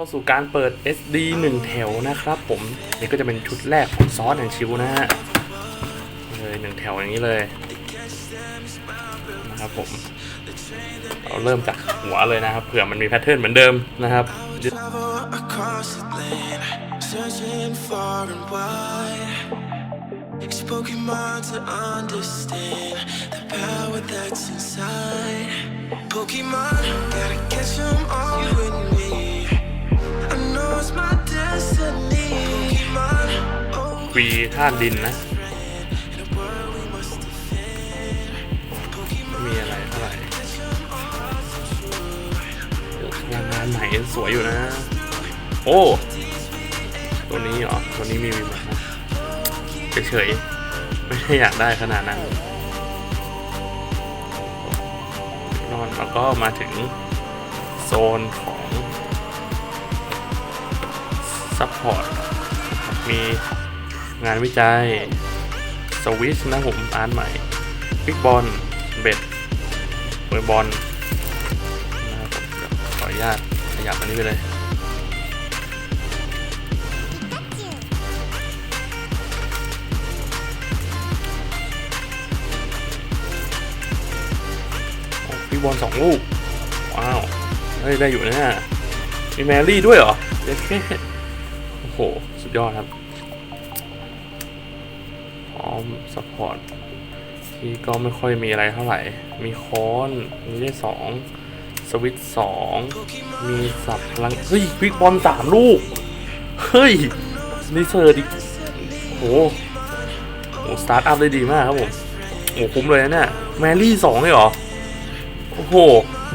เข้าสู่การเปิด SD 1 แถวนะครับผมนี่ก็จะเป็นชุดแรกของซอสแอนชิวนะฮะเลยหนึ่งแถวอย่างนี้เลยนะครับผมเราเริ่มจากหัวเลยนะครับเผื่อมันมีแพทเทิร์นเหมือนเดิมนะครับ searching far and wide. Use Pokemon to understand the power that's inside. Pokemon, gotta catch 'em all you and me. รีธาตุดินนะ มีอะไรเท่าไหร่ลังงานใหม่สวยอยู่นะ โอ้ ตัวนี้เหรอ ตัวนี้มีมีไหมนะเฉยๆ ไม่ได้อยากได้ขนาดนั้นนอนแล้วก็มาถึงโซนของ ซัพพอร์ตมีงานวิจัยสวิชนะผมอ่านใหม่พิกบอลเบ็ดเบอร์บอลนะครับผมเดี๋ยวขออนุญาตขยับอันนี้ไปเลยโอ้พิกบอลสองลูก ว้าว เฮ้ย ได้อยู่นะเนี่ยมีแมรี่ด้วยเหรอเด็ดแค่โอ้โหสุดยอดครับ พร้อมซัพพอร์ตที่ก็ไม่ค่อยมีอะไรเท่าไหร่ มีค้อนมีได้สองสวิตสองมีสับพลัง เฮ้ยควิกบอลสามลูก เฮ้ยนี่เซอร์ดิโอ้โหโอ้สตาร์ทอัพได้ดีมากครับผมโอ้คุ้มเลยนะเนี่ยแมรี่สองเลยเหรอ โอ้โห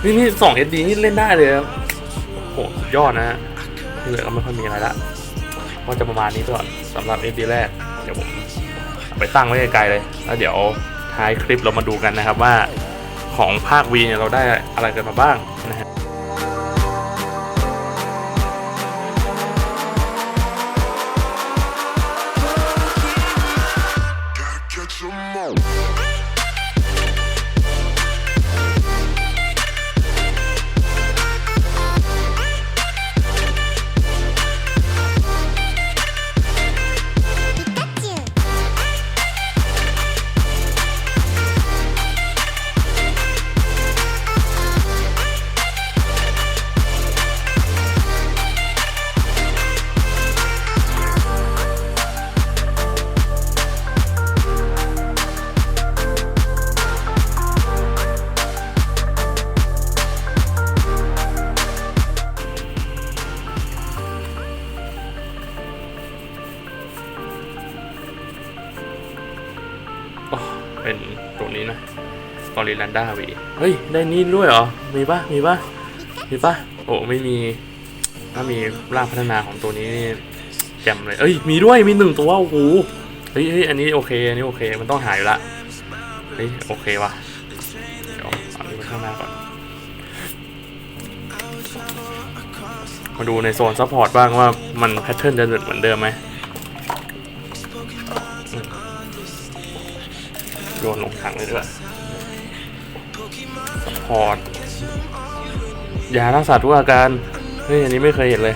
นี่นี่สองเอสดีนี่เล่นได้เลยครับโอ้โหสุดยอดนะฮะที่เหลือก็ไม่ค่อยมีอะไรละ ก็จะประมาณนี้ก่อนสำหรับเอสดีแรก เดี๋ยวผมไปตั้งไว้ไกลๆเลย แล้วเดี๋ยวท้ายคลิปเรามาดูกันนะครับว่าของภาควีเนี่ยเราได้อะไรกันมาบ้างนะฮะ ริลันดาวีเฮ้ย ได้นี่ด้วยเหรอ มีปะมีปะมีปะโอ้ไม่มี ถ้ามีร่างพัฒนาของตัวนี้นี่แจ่มเลย เอ้ย มีด้วย มีหนึ่งตัว โอ้โห เฮ้ยเฮ้ยอันนี้โอเค อันนี้โอเค มันต้องหายอยู่ละ เฮ้ย โอเควะเดี๋ยวเอาอันนี้ไปข้างหน้าก่อน มาดูในโซนซัพพอร์ตบ้างว่ามันแพทเทิร์นจะเหมือนเดิมไหมโยนลงถังเลยด้วย พอร์ตยารักษาทุกอาการเฮ้ยอันนี้ไม่เคยเห็นเลย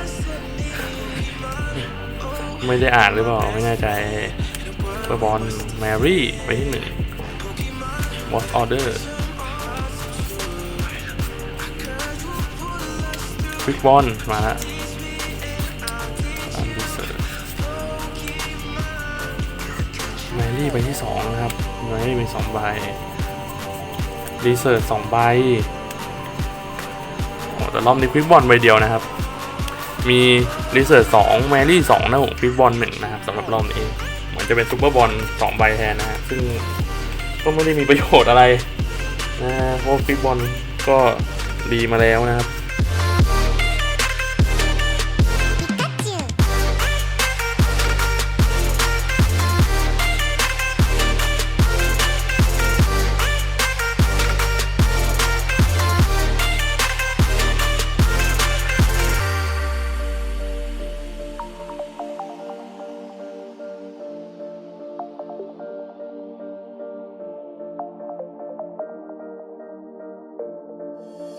ไม่ได้อ่านหรือเปล่า ไม่แน่ใจเบอร์บอลแมรี่ไปที่หนึ่งวอตออเดอร์ควิกบอลมาแล้วอันดิเซอร์แมรี่ไปที่สองนะครับแมรี่มีสองใบ ดีเซอร์สองใบโอ้แต่รอบนี้ฟิกบอลใบเดียวนะครับ มีรีเสิร์ชสองแมรี่สองนะผมฟิกบอลหนึ่งนะครับสำหรับรอบนี้เหมือนจะเป็นซูเปอร์บอลสองใบแทนนะฮะซึ่งก็ไม่ได้มีประโยชน์อะไรนะเพราะฟิกบอลก็ดีมาแล้วนะครับ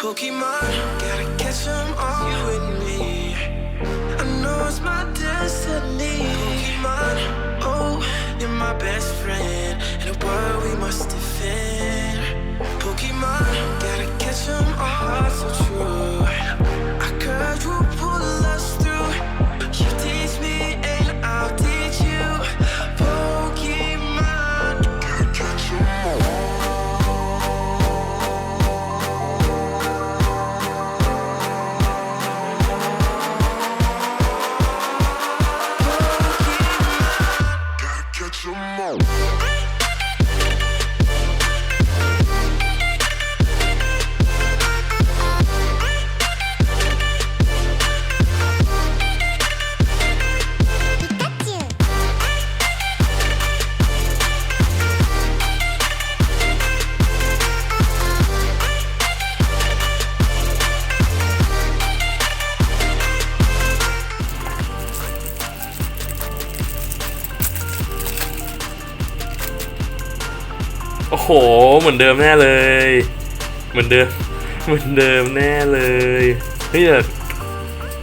Pokemon. Gotta catch them all, you and me. I know it's my destiny. Pokemon, oh, you're my best friend. In a world we must defend. หเหมือนเดิมแน่เลย เหมือนเดิม เหมือนเดิมแน่เลยเฮ้ย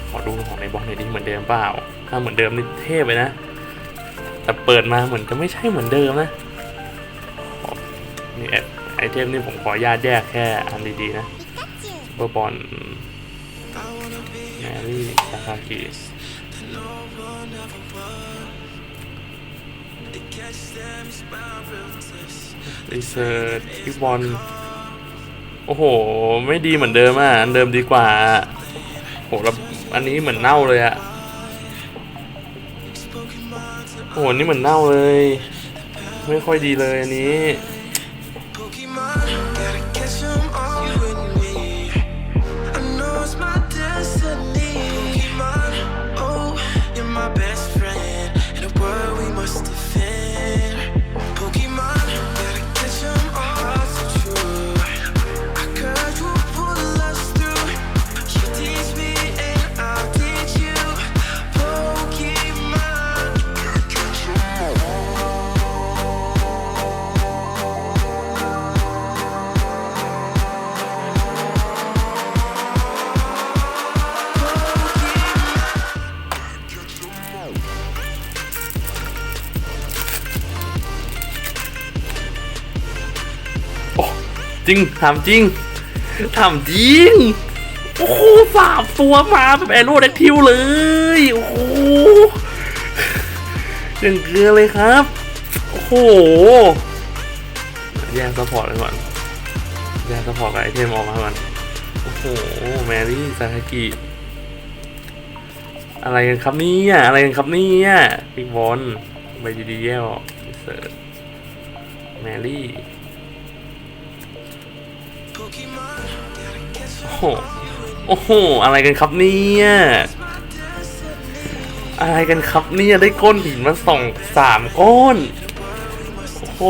ขอดูของในบล็อกหน่อยดิเหมือนเดิมเปล่า ถ้าเหมือนเดิมนี่เทพเลยนะ แต่เปิดมาเหมือนจะไม่ใช่เหมือนเดิมนะนี่ไอไอเทมนี่ผมขอญาตแยกแค่อันดีๆนะเบอร์บอลแมรี่ซาคากิ รีเซิร์ชพิบอลโอ้โห ไม่ดีเหมือนเดิมอะ อันเดิมดีกว่า โหแล้วอันนี้เหมือนเน่าเลยอะ โอ้โห นี่เหมือนเน่าเลย ไม่ค่อยดีเลยอันนี้ จริงถามจริงถามจริง โอ้โหสามตัวมาแบบแอโร่แดกทิวเลย โอ้โหอย่างเกลือเลยครับ โอ้โห แยกซัพพอร์ตไปก่อนแยกซัพพอร์ตกับไอเทมออกมาก่อนโอ้โห แมรี่ซาคากิ อะไรกันครับเนี่ยอะไรกันครับเนี่ยปิกบอลใบดีๆแย่ออกเสิร์ชแมรี่ โอ้โห โอ้โห อะไรกันครับเนี่ย อะไรกันครับเนี่ย ได้ก้อนหินมาสองสามก้อน โอ้โห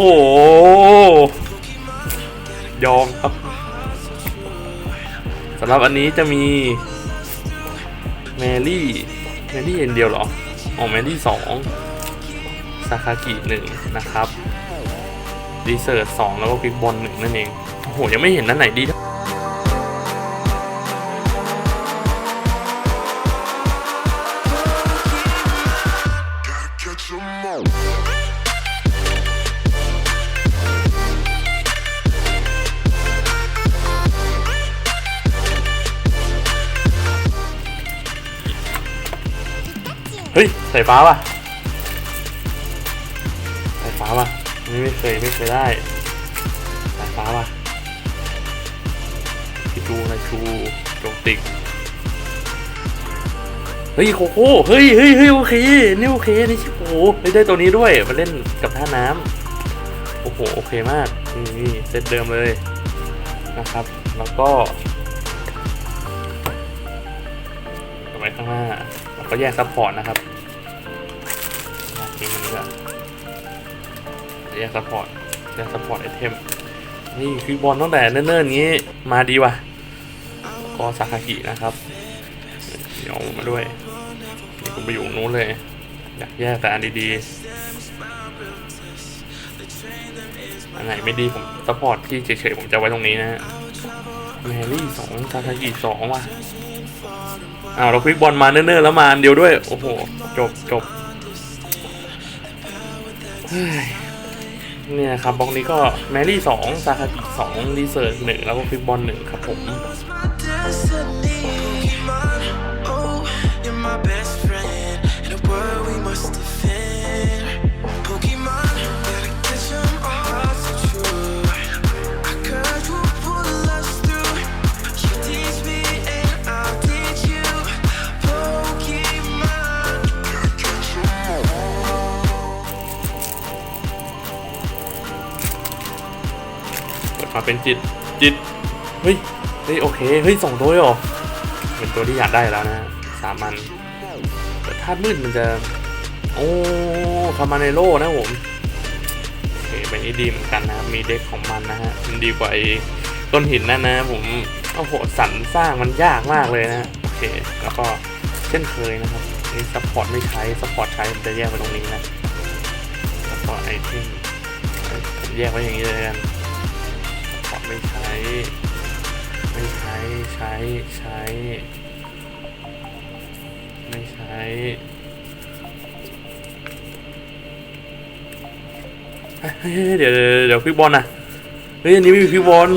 ยอมครับสำหรับอันนี้จะมี แมรี่ แมรี่เอ็นเดียวเหรอ อ๋อ แมรี่สอง ซาคากิหนึ่งนะครับ ดีเซอร์สองแล้วก็ควิกบอลหนึ่งนั่นเอง โอ้โห ยังไม่เห็นนั่นไหนดีเท่า Gotta catch 'em all. เฮ้ย ใสายฟ้าป่ะ ไม่ไม่เคยไม่เคยได้สายฟ้าป่ะพิจูไนชูโจติกเฮ้ยโคโค่เฮ้ยเฮ้ยเฮ้ยโอเคนี่โอเคนี่ชิโอ้เฮ้ยได้ตัวนี้ด้วยมาเล่นกับท่าน้ำโอ้โหโอเคมากนี่เซตเดิมเลยนะครับ แล้วก็เอไว้ข้างหน้าแล้วก็แยกซัพพอร์ตนะครับ แยกซัพพอร์ตแยกซัพพอร์ตไอเทม นี่คือบอลตั้งแต่เนิ่นๆงนี้มาดีว่ะก็ซาคากินะครับ เดี๋ยวมาด้วยนี่ผมไปอยู่นู้นเลย อยากแยกแต่อันดีๆ อันไหนไม่ดีผมซัพพอร์ตที่เฉยๆผมจะไว้ตรงนี้นะแมรี่สองซาคากิสองว่ะอ้าวเราควิกบอลมาเนิ่นๆแล้วมาเดียวด้วย โอ้โห จบจบ เนี่ยครับบล็อกนี้ก็แมรี่สองซาคากิสองดีเซอร์หนึ่งแล้วก็ฟิกบอลหนึ่งครับผม จิตจิตเฮ้ยเฮ้ยโอเคเฮ้ยสองตัวหรอเป็นตัวที่อยากได้แล้วนะสามันแต่ธาตุมืดมันจะ โอ้คามาเนโลนะผมโอเคเป็นนี้ดีเหมือนกันนะมีเด็กของมันนะฮะมันดีกว่าไอ้ก้นหินนั่นนะ ผมโอ้โหสรรสร้างมันยากมากเลยนะโอเคแล้วก็เช่นเคยนะครับนี่ซัพพอร์ตไม่ใช้ซัพพอร์ตใช้ผมจะแยกไปตรงนี้นะแล้วก็ไอเทมแยกไว้อย่างนี้เลยกัน ไม่ใช้ใช้ใช้ ไม่ใช้เฮ้เดี๋ยวเดี๋ยวเดี๋ยวฟิกบอลนะเฮ้ยอันนี้ไม่มีฟิกบอล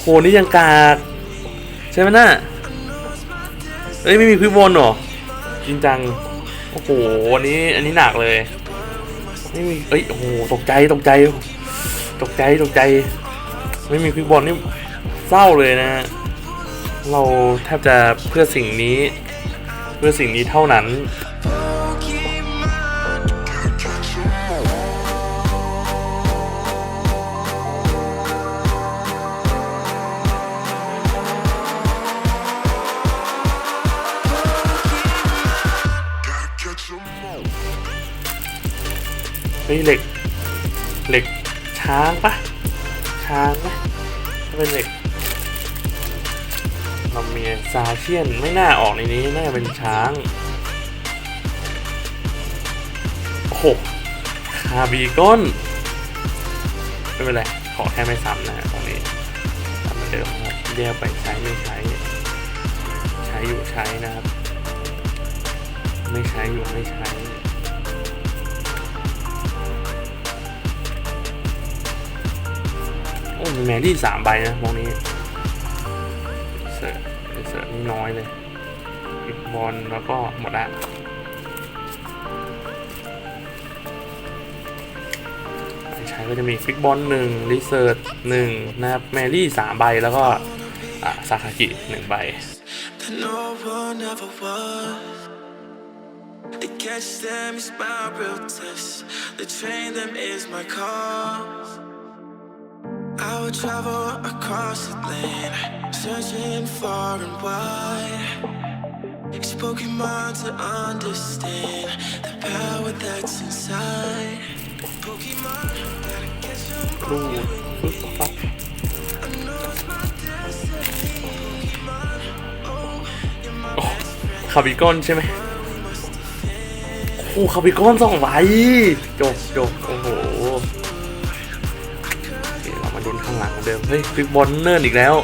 โหนี่ยังกากใช่ไหมน่ะเฮ้ยไม่มีฟิกบอลหรอจริงจังโอ้โหอันนี้อันนี้หนักเลยไม่มีเอ้ยโอ้โหตกใจตกใจตกใจตกใจ ไม่มีควิกบอลนี่เศร้าเลยนะฮะเราแทบจะเพื่อสิ่งนี้ เพื่อสิ่งนี้เท่านั้นเฮ้ยเหล็ก เหล็กช้างปะช้างปะ เป็นเหล็กเรามียซาเชียนไม่น่าออกในนี้ น่าจะเป็นช้างโอ้โหคาบีก้อนไม่เป็นไร ขอแค่ไม่ซ้ำนะตรงนี้ทำเหมือนเดิมครับเรียกไปใช้ไม่ใช้ ใช้อยู่ใช้นะครับ ไม่ใช้อยู่ไม่ใช้ โอ้มีแมรี่สามใบนะมองนี้เสิร์ฟเสิร์ฟนี่น้อยเลยอีกบอลแล้วก็หมดละใช้ก็จะมีฟิกบอลหนึ่งรีเซิร์ชหนึ่งนะครับแมรี่สามใบแล้วก็ซาคากิหนึ่งใบ that no one ever was. To catch them is my real test. To train them is my cause. I would travel across the land, searching far and wide. It's Pokemon to understand the power that's inside. Pokemon, gotta catch 'em ดู all. ปึ๊บปั๊บ I know it's my destiny. Pokemon, oh, you're my โอ้ best friend. คาบิกอนใช่ไหม We must defend. โอ้คาบิกอนสองใบจบจบโอ้โหโอ เคเรามาดูข้างหลังเหมือนเดิม เฮ้ยฟิกบอลเนิร์อีกแล้ว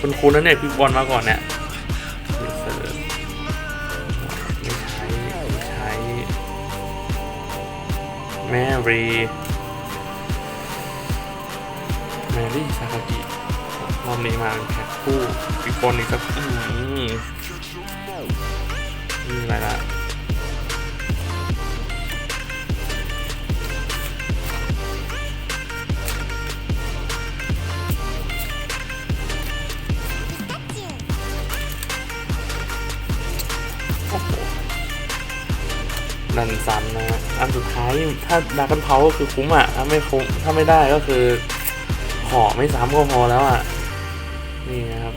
คุณคุณนั่นเนี่ยฟิกบอลมาก่อนเนี่ยไม่เสร์ฟไม่ใช้ไม่ใช้แมรี่แมรี่ซาคากิรอบนี้มาเป็นแพ็คคู่ฟิกบอลอีกสักอืมนี่อะไรละ นันซันนะฮะอันสุดท้ายถ้าดากันเพาก็คือคุ้มอะถ้าไม่คุ้มถ้าไม่ได้ก็คือขอไม่ซ้ำก็พอแล้วอะ นี่นะครับ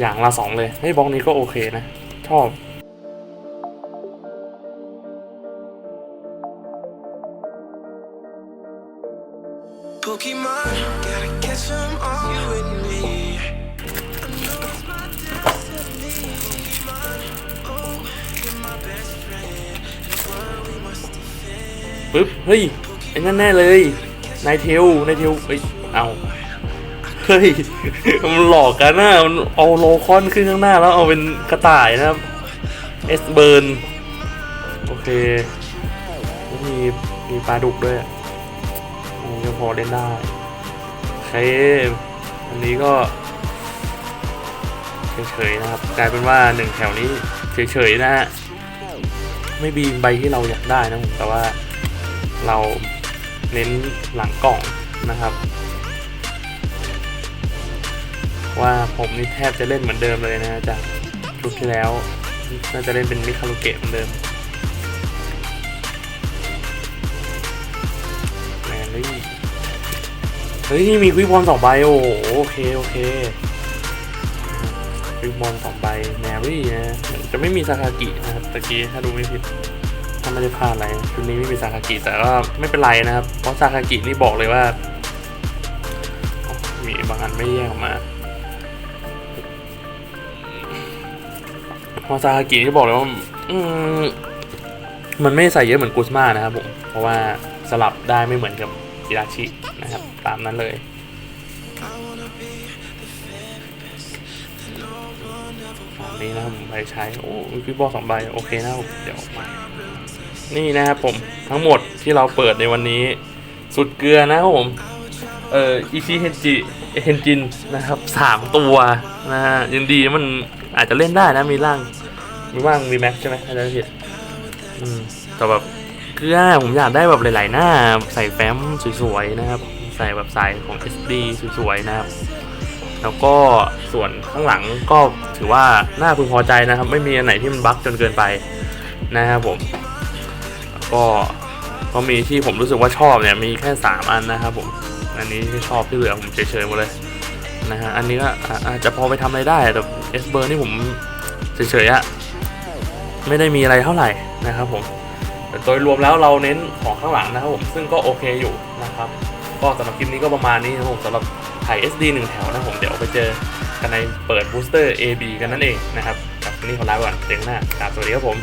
อย่างละสองเลยให้บล็อกนี้ก็โอเคนะ ชอบ Pokemon, gotta catch 'em all. You and me. ปึ๊บ เฮ้ย ไอ้นั่นแน่เลย นายเทล นายเทล เอ้ย เอา เฮ้ย มันหลอกกันนะมันเอาโลคอนขึ้นข้างหน้าแล้วเอาเป็นกระต่ายนะครับ เอสเบิร์น โอเค มีมีปลาดุกด้วยอันนี้ก็พอเล่นได้โอเคอันนี้ก็เฉยๆนะครับ กลายเป็นว่าหนึ่งแถวนี้เฉยๆนะฮะ ไม่บีใบที่เราอยากได้นะผมแต่ว่าเราเน้นหลังกล่องนะครับ ว่าผมนี่แทบจะเล่นเหมือนเดิมเลยนะจากชุดที่แล้ว น่าจะเล่นเป็นมิคารุเกะเหมือนเดิมแมรี่เฮ้ยนี่มีควิกบอลสองใบโอ้โห โอเค โอเค ฟิกบอลสองใบแมรี่นะจะไม่มีซาคากินะครับตะกี้ถ้าดูไม่ผิดถ้าไม่ได้พลาดอะไรชุดนี้ไม่มีซาคากิแต่ก็ไม่เป็นไรนะครับ เพราะซาคากินี่บอกเลยว่า มีบางอันไม่แยกออกมาพราะซาคากินี่บอกเลยว่ามมันไม่ใส่เยอะเหมือนกุสมานะครับผมเพราะว่าสลับได้ไม่เหมือนกับจิราชินะครับ ตามนั้นเลย ฝั่งนี้นะครับผมใบใช้โอ้พี่บอสองใบโอเคนะเดี๋ยวมานี่นะครับผมทั้งหมดที่เราเปิดในวันนี้ สุดเกลือนะครับผมเอ่ออีซีเฮนจิเฮนจินนะครับสามตัวนะฮะยังดีมันอาจจะเล่นได้นะมีร่างมีว่างมีแม็กใช่ไหมอาจารย์ผิดอืมแต่แบบเกลือผมอยากได้แบบหลาย ๆ หน้า ใส่แฟ้มสวย ๆ นะครับ ใส่แบบสายของ SD สวย ๆ นะครับ แล้วก็ส่วนข้างหลังก็ถือว่าน่าพึงพอใจนะครับ ไม่มีอันไหนที่มันบั๊กจนเกินไปนะครับผม ก็ก็มีที่ผมรู้สึกว่าชอบเนี่ยมีแค่ 3 อันนะครับผม อันนี้ที่ชอบที่เหลือผมเฉยๆหมดเลยนะฮะอันนี้ก็อะอาจจะพอไปทำอะไรได้แต่เอสเบอร์นี่ผมเฉยๆอะไม่ได้มีอะไรเท่าไหร่นะครับผมแต่โดยรวมแล้วเราเน้นของข้างหลังนะครับผมซึ่งก็โอเคอยู่นะครับ ก็สำหรับคลิปนี้ก็ประมาณนี้นะครับผมสำหรับ ถ่าย SD 1 แถวนะผมเดี๋ยวไปเจอกันในเปิดบูสเตอร์ AB กันนั่นเองนะครับกับนี่ขอลาไปก่อนเจอกันหน้ากราบสวัสดีครับผม